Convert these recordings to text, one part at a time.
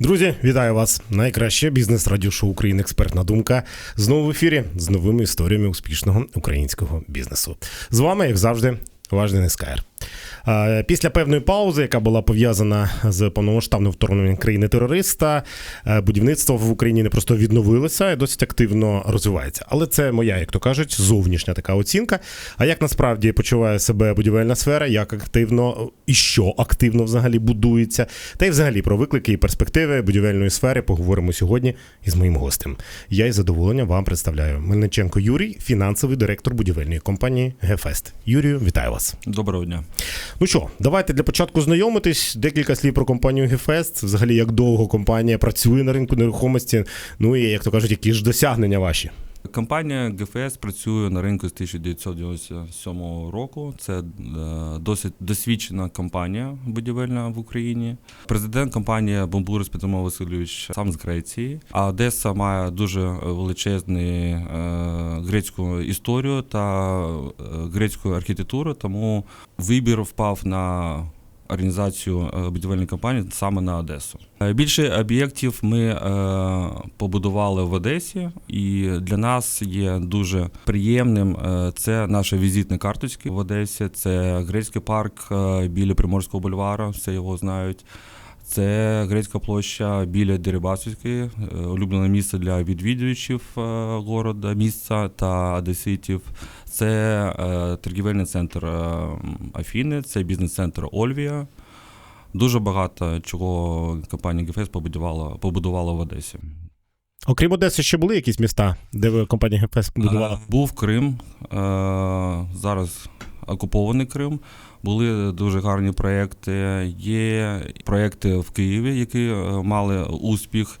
Друзі, вітаю вас! Найкраще бізнес радіошоу України Експертна думка знову в ефірі з новими історіями успішного українського бізнесу. З вами, як завжди, Каєр. Е, Після певної паузи, яка була пов'язана з повномасштабним вторгненням країни-терориста, е, будівництво в Україні не просто відновилося і досить активно розвивається. Але це моя, як то кажуть, зовнішня така оцінка. А як насправді почуває себе будівельна сфера, як активно і що активно взагалі будується, та й взагалі про виклики і перспективи будівельної сфери поговоримо сьогодні із моїм гостем. Я із задоволенням вам представляю Мельниченко Юрій, фінансовий директор будівельної компанії Гефест. Юрію, вітаю вас. Доброго дня. Ну що, давайте для початку знайомитись. Декілька слів про компанію Гефест. Взагалі, як довго компанія працює на ринку нерухомості. Ну і як то кажуть, які ж досягнення ваші. Компанія ГФС працює на ринку з 1997 року. Це е, досить досвідчена компанія будівельна в Україні. Президент компанії Бомбурис Петро Васильович сам з Греції. А Одеса має дуже величезну е, грецьку історію та е, грецьку архітектуру, тому вибір впав на організацію е, будівельної компанії саме на Одесу. Е, Більше об'єктів ми е, побудували в Одесі, і для нас є дуже приємним. Це наші візитні карточки в Одесі. Це грецький парк біля Приморського бульвару. все його знають. Це грецька площа біля Дерибасівської, е, улюблене місце для відвідувачів е, города, місця та одеситів. Це е, торгівельний центр Афіни, це бізнес-центр Ольвія. Дуже багато чого компанія ГФС побудувала, побудувала в Одесі. Окрім Одеси, ще були якісь міста, де ви компанія Гефест будувала? Е, Був Крим, зараз окупований Крим. Були дуже гарні проекти. Є проекти в Києві, які е, мали успіх.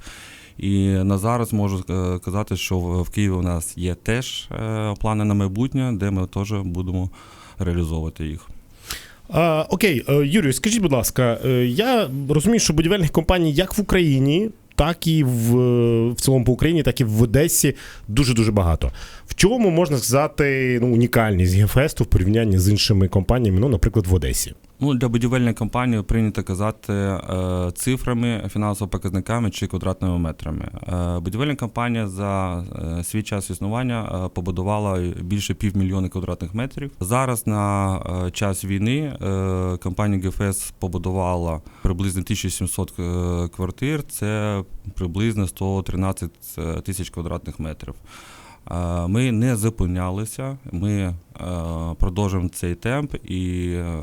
І на зараз можу е, казати, що в Києві у нас є теж е, плани на майбутнє, де ми теж будемо реалізовувати їх. Окей, е, Юрію, скажіть, будь ласка, е, я розумію, що будівельних компаній як в Україні, так і в, в цілому по Україні, так і в Одесі дуже дуже багато. В чому можна сказати ну, унікальність Гефесту в порівнянні з іншими компаніями, ну, наприклад, в Одесі? Ну, для будівельної компанії прийнято казати е, цифрами, фінансовими показниками чи квадратними метрами. Е, будівельна компанія за е, свій час існування е, побудувала більше півмільйона квадратних метрів. Зараз на е, час війни е, компанія ГФС побудувала приблизно 1700 е, квартир. Це приблизно 113 тисяч квадратних метрів. Е, Ми не зупинялися, ми продовжимо продовжуємо цей темп, і е,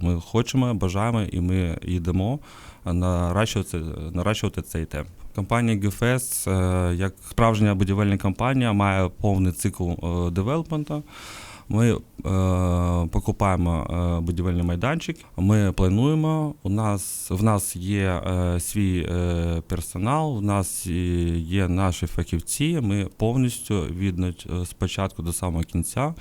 ми хочемо, бажаємо, і ми йдемо наращувати, наращувати цей темп. Компанія е, як справжня будівельна компанія, має повний цикл е, девелопмента. Ми е, покупаємо е, будівельний майданчик. Ми плануємо. У нас в нас є е, свій е, персонал, в нас є наші фахівці. Ми повністю від е, спочатку до самого кінця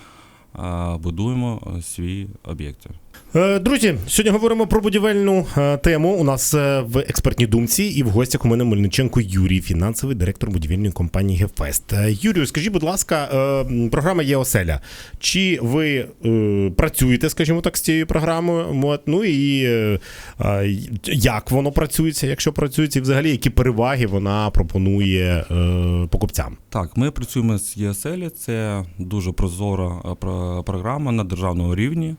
е, будуємо свої об'єкти. Е, Друзі, сьогодні говоримо про будівельну е, тему. У нас е, в експертній думці і в гостях у мене Мельниченко Юрій, фінансовий директор будівельної компанії Гефест. Юрію, скажіть, будь ласка, програма є оселя. Чи ви працюєте, скажімо так, з цією програмою? Ну і як воно працюється, якщо працюється, і взагалі які переваги вона пропонує покупцям? Так, ми працюємо з ЄСЛ. Це дуже прозора програма на державному рівні.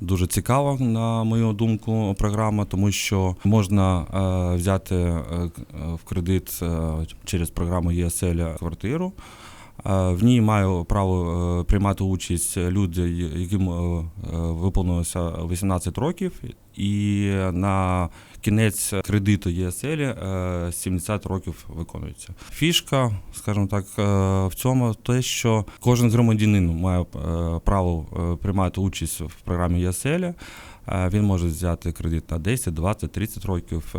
Дуже цікава, на мою думку, програма, тому що можна е, взяти е, е, в кредит через програму ЄСЛ квартиру. В ній маю право приймати участь люди, яким виповнилося 18 років, і на кінець кредиту ЄСЛ е, 70 років виконується. Фішка, скажімо так, е, в цьому те, що кожен громадянин має е, право е, приймати участь в програмі ЄСЛ. Е, Він може взяти кредит на 10, 20, 30 років, е,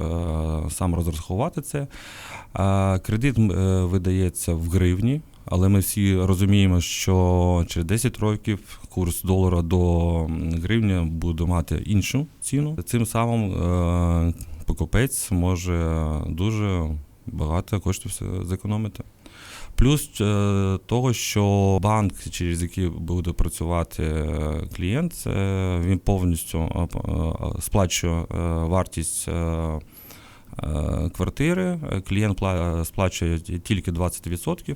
сам розрахувати це. Е, Кредит е, видається в гривні, але ми всі розуміємо, що через 10 років курс долара до м, гривні буде мати іншу ціну. Цим самим е, покупець може дуже багато коштів зекономити. Плюс е, того, що банк, через який буде працювати е, клієнт, він повністю сплачує вартість квартири. Клієнт сплачує тільки 20%,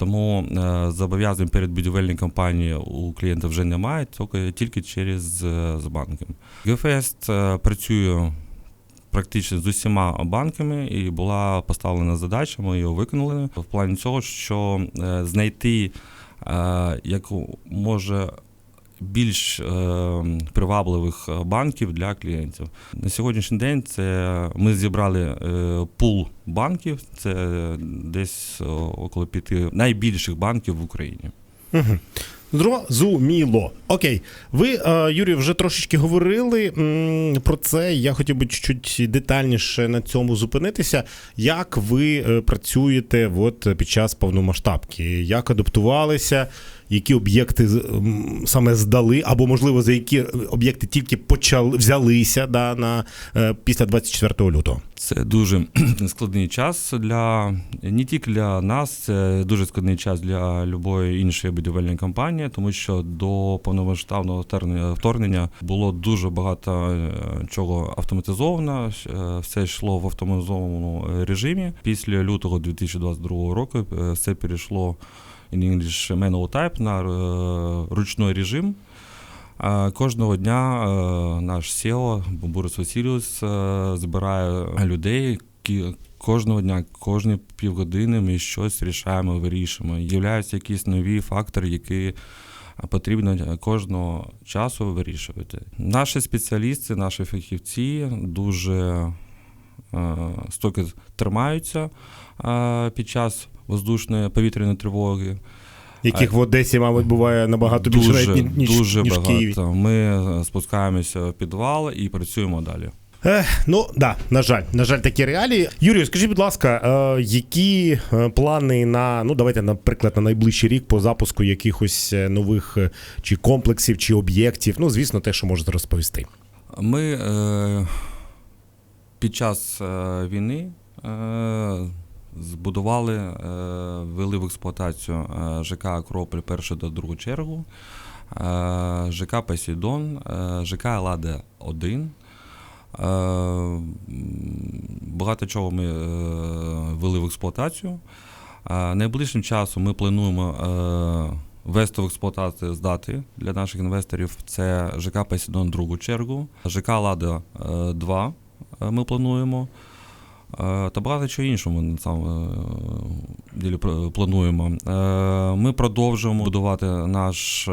тому е, зобов'язань перед будівельною компанією у клієнта вже немає, тільки, тільки через е, з банком. ГФС е, працює практично з усіма банками, і була поставлена задача, ми її виконали в плані цього, що знайти яку може більш е, привабливих е, банків для клієнтів. На сьогоднішній день це ми зібрали е, пул банків, це десь около п'яти найбільших банків в Україні. Угу. Зрозуміло. Окей. Ви, е, Юрій, вже трошечки говорили про це. Я хотів би чуть детальніше на цьому зупинитися. Як ви е, працюєте от, під час повномасштабки? Як адаптувалися? Які об'єкти саме здали, або можливо за які об'єкти тільки почали взялися да, на е, після 24 лютого? Це дуже складний час для не тільки для нас, це дуже складний час для будь-якої іншої будівельної компанії, тому що до повномасштабного вторгнення- було дуже багато е, чого автоматизовано. е, Все йшло в автоматизованому режимі. Після лютого 2022 року е, все перейшло in English manual type на ручний режим. Кожного дня е, наш SEO Борис Васильович е, збирає людей. Кожного дня, кожні півгодини ми щось рішаємо, вирішуємо. З'являються якісь нові фактори, які потрібно кожного часу вирішувати. Наші спеціалісти, наші фахівці дуже е, стойко тримаються під час воздушної повітряної тривоги. Яких в Одесі, мабуть, буває набагато більше Дуже, навіть, ніж, дуже ніж в Києві. Ми е, спускаємося в підвал і працюємо далі. Ех, ну да, на жаль, на жаль, такі реалії. Юрію, скажіть, будь ласка, е, які е, плани на ну давайте, наприклад, на найближчий рік по запуску якихось е, нових е, чи комплексів, чи об'єктів? Ну, звісно, те, що можете розповісти. Ми е, під час е, війни е, збудували, е, ввели в експлуатацію е, ЖК Акрополь першу та другу чергу, е, ЖК Посейдон, е, ЖК Елада 1. Е, Багато чого ми ввели в експлуатацію. Найближчим часом ми плануємо ввести в експлуатацію здати для наших інвесторів. Це ЖК Посейдон другу чергу, ЖК Лада 2 ми плануємо. Е, Та багато чого іншого ми на самом е, ділі плануємо. Е, Ми продовжуємо будувати наш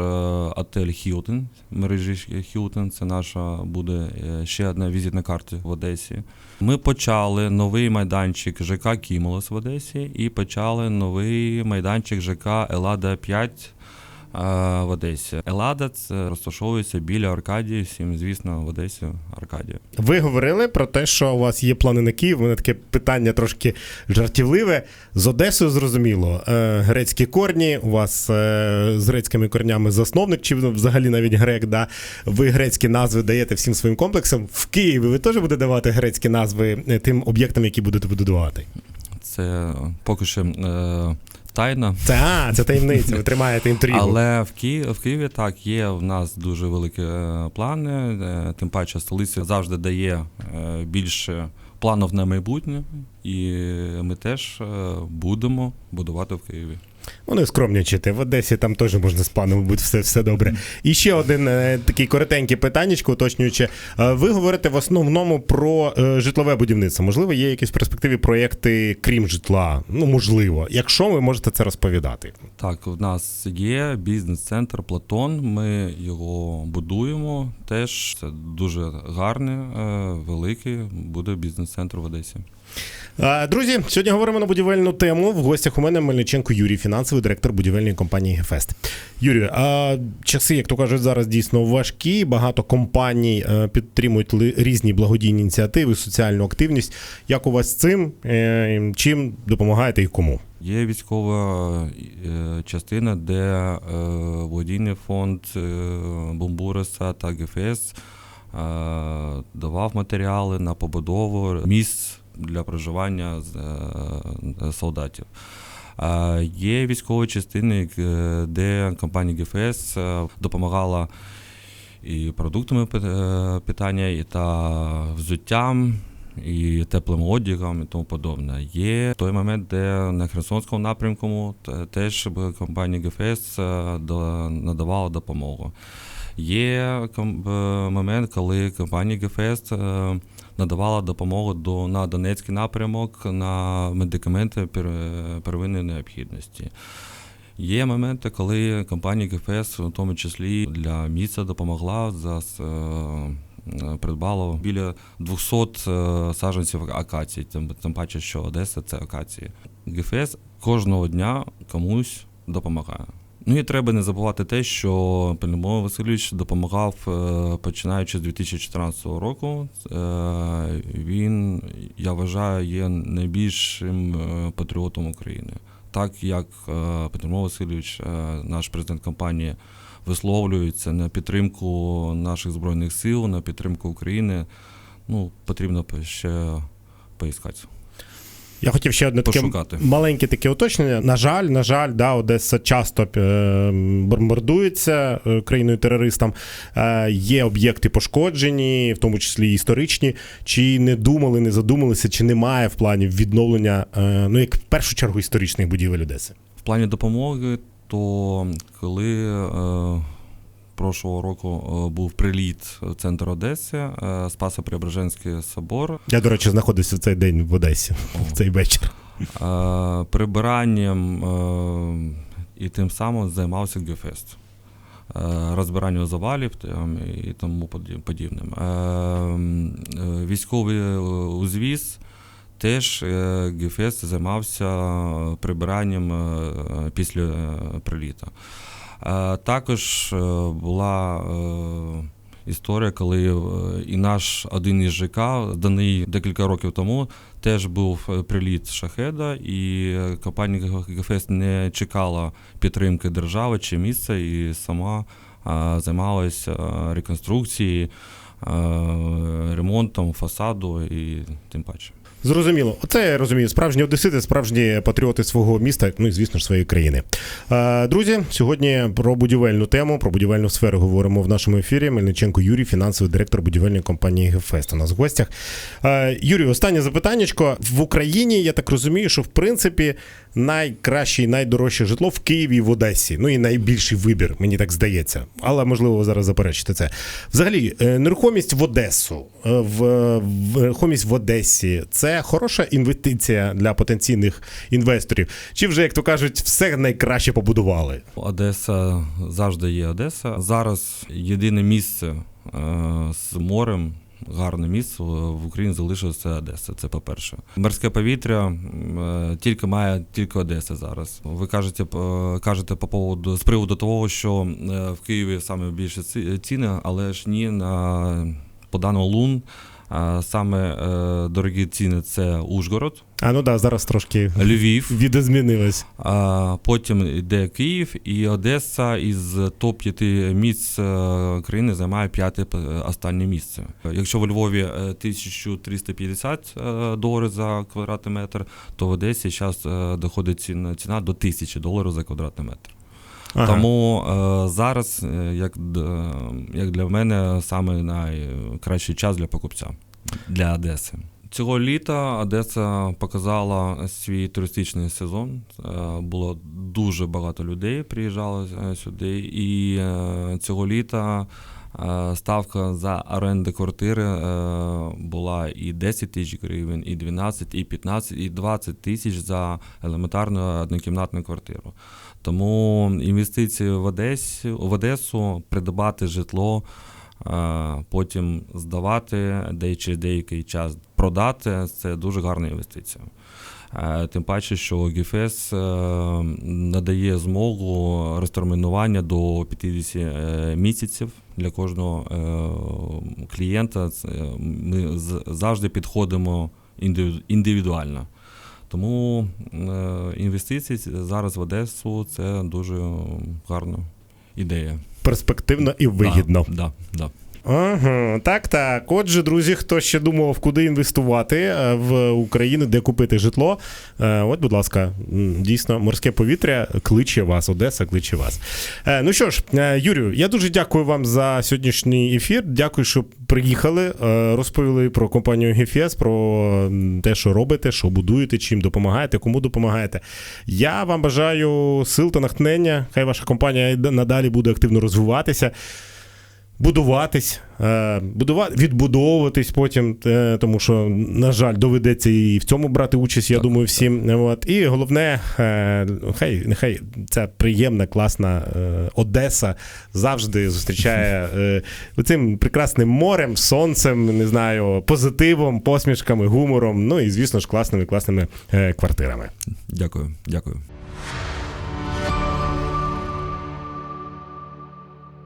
отель Хілтон, мережі Хілтон. Це наша буде ще одна візитна карта в Одесі. Ми почали новий майданчик ЖК Кімолос в Одесі і почали новий майданчик ЖК Елада 5 е, в Одесі. Елада це розташовується біля Аркадії, всім звісно, в Одесі Аркадія. Ви говорили про те, що у вас є плани на Київ. У мене таке питання трошки жартівливе. З Одесою зрозуміло. Е, Грецькі корні, у вас е, з грецькими корнями засновник, чи взагалі навіть грек, да? ви грецькі назви даєте всім своїм комплексам. В Києві ви теж будете давати грецькі назви е, тим об'єктам, які будете будувати? Це поки що е, тайна. Це, а, це таємниця, ви тримаєте інтригу. Але в Києві, в Києві так є в нас дуже великі е, плани. е, Тим паче столиця завжди дає е, більше планів на майбутнє, і ми теж будемо будувати в Києві. Вони скромнячите. В Одесі там теж можна з паном бути все, все добре. І ще один е, такий коротенький питаннячко, уточнюючи. Е, ви говорите в основному про е, житлове будівництво. Можливо, є якісь перспективі проєкти, крім житла? Ну, можливо. Якщо ви можете це розповідати. Так, в нас є бізнес-центр Платон. Ми його будуємо. Теж це дуже гарний, е, великий буде бізнес-центр в Одесі. Друзі, сьогодні говоримо на будівельну тему. В гостях у мене Мельниченко Юрій, фінансовий директор будівельної компанії Гефест. Юрію, а часи, як то кажуть, зараз дійсно важкі. Багато компаній е, підтримують різні благодійні ініціативи, соціальну активність. Як у вас з цим? Е, Чим допомагаєте і кому? Є військова е, частина, де благодійний фонд Бомбуреса та ГФС давав матеріали на побудову місць для проживання з- е, солдатів. Е, Є військові частини, е, де компанія ГФС е, допомагала і продуктами е, питання, та взуттям, і теплим одягом і тому подобне. Є той момент, де на Херсонському напрямку теж компанія ГФС е, надавала допомогу. Є е, момент, коли компанія ГФС е, надавала допомогу до, на Донецький напрямок на медикаменти первинної необхідності. Є моменти, коли компанія ГФС, в тому числі для міста, допомогла за е, придбала біля 200 е, саджанців акацій. Тим, тим паче, що Одеса це акації. ГФС кожного дня комусь допомагає. Ну і треба не забувати те, що Пельмов Васильович допомагав е, починаючи з 2014 року. Е, Він, я вважаю, є найбільшим е, патріотом України. Так як Петро Васильович, наш президент компанії, висловлюється на підтримку наших збройних сил, на підтримку України, ну потрібно ще поіскати. Я хотів ще одне таке Пошукати. маленьке таке уточнення. На жаль, на жаль, да, Одеса часто е, бомбардується е, країною терористам. Е, є об'єкти пошкоджені, в тому числі історичні. Чи не думали, не задумалися, чи немає в плані відновлення, ну як в першу чергу історичних будівель Одеси? В плані допомоги, то коли е, прошлого року е, був приліт в центр Одеси, е, Спасо-Преображенський собор, Я, до речі, знаходився в цей день в Одесі, в цей вечір. е, прибиранням і тим самим займався Гефест. Е, Розбиранням завалів там, і тому подібним. Військовий узвіз теж ГФС займався прибиранням після приліту. Е, Також е, була е, історія, коли е, і наш один із ЖК, даний декілька років тому, теж був е, приліт шахеда, і е, компанія ГФС не чекала підтримки держави чи місця, і сама е, займалася е, реконструкцією, е, ремонтом фасаду і тим паче. Зрозуміло, оце я розумію. Справжні одесити, справжні патріоти свого міста, ну і звісно ж своєї країни. Е, Друзі, сьогодні про будівельну тему, про будівельну сферу говоримо в нашому ефірі. Мельниченко Юрій, фінансовий директор будівельної компанії Гефест. У нас в гостях. Е, Юрій, останнє запитаннячко. В Україні я так розумію, що в принципі найкраще і найдорожче житло в Києві і в Одесі. Ну і найбільший вибір, мені так здається. Але можливо зараз заперечите це. Взагалі, е, нерухомість в Одесу, е, в, в нерухомість в Одесі це хороша інвестиція для потенційних інвесторів. Чи вже, як то кажуть, все найкраще побудували? Одеса завжди є Одеса. Зараз єдине місце е, з морем. Гарне місце в Україні залишилося Одеса. Це по-перше. Морське повітря е, тільки має тільки Одеса зараз. Ви кажете, е, кажете по поводу з приводу того, що в Києві саме більше ці- ціни, але ж ні на по даному лун. Саме е, дорогі ціни це Ужгород, А ну да, зараз трошки Львів. відозмінилось. А потім йде Київ і Одеса із топ-5 місць е, країни займає п'яте е, останнє місце. Якщо в Львові е, 1350 е, доларів за квадратний метр, то в Одесі зараз доходить ціна, ціна до 1000 доларів за квадратний метр. Ага. Тому е, зараз, е, як, як для мене, саме найкращий час для покупця для Одеси. Цього літа Одеса показала свій туристичний сезон. Е, Було дуже багато людей приїжджало е, сюди, і цього літа ставка за оренди квартири була і 10 тисяч гривень, і 12, і 15, і 20 тисяч за елементарну однокімнатну квартиру. Тому інвестиції в Одесі, в Одесу, придбати житло, е, потім здавати, де через деякий час продати це дуже гарна інвестиція. Е, Тим паче, що ГФС е, надає змогу розтермінування до 50 е, місяців для кожного клієнта. Ми завжди підходимо індиві- індивідуально. Тому е, інвестиції зараз в Одесу це дуже гарна ідея. Перспективно і вигідно. Да, да, да. Ага, так, так. Отже, друзі, хто ще думав, куди інвестувати е, в Україну, де купити житло. е, От, будь ласка, дійсно, морське повітря кличе вас, Одеса кличе вас. Е, Ну що ж, Юрію, я дуже дякую вам за сьогоднішній ефір. Дякую, що приїхали, розповіли про компанію ГФС, про те, що робите, що будуєте, чим допомагаєте, кому допомагаєте. Я вам бажаю сил та натхнення. Хай ваша компанія надалі буде активно розвиватися будуватись, е, будува... відбудовуватись потім, е, тому що, на жаль, доведеться і в цьому брати участь, я Так, думаю, всім. От. І головне, е, хай нехай ця приємна, класна Одеса завжди зустрічає цим прекрасним морем, сонцем, не знаю, позитивом, посмішками, гумором. Ну і, звісно ж, класними, класними квартирами. Дякую, дякую.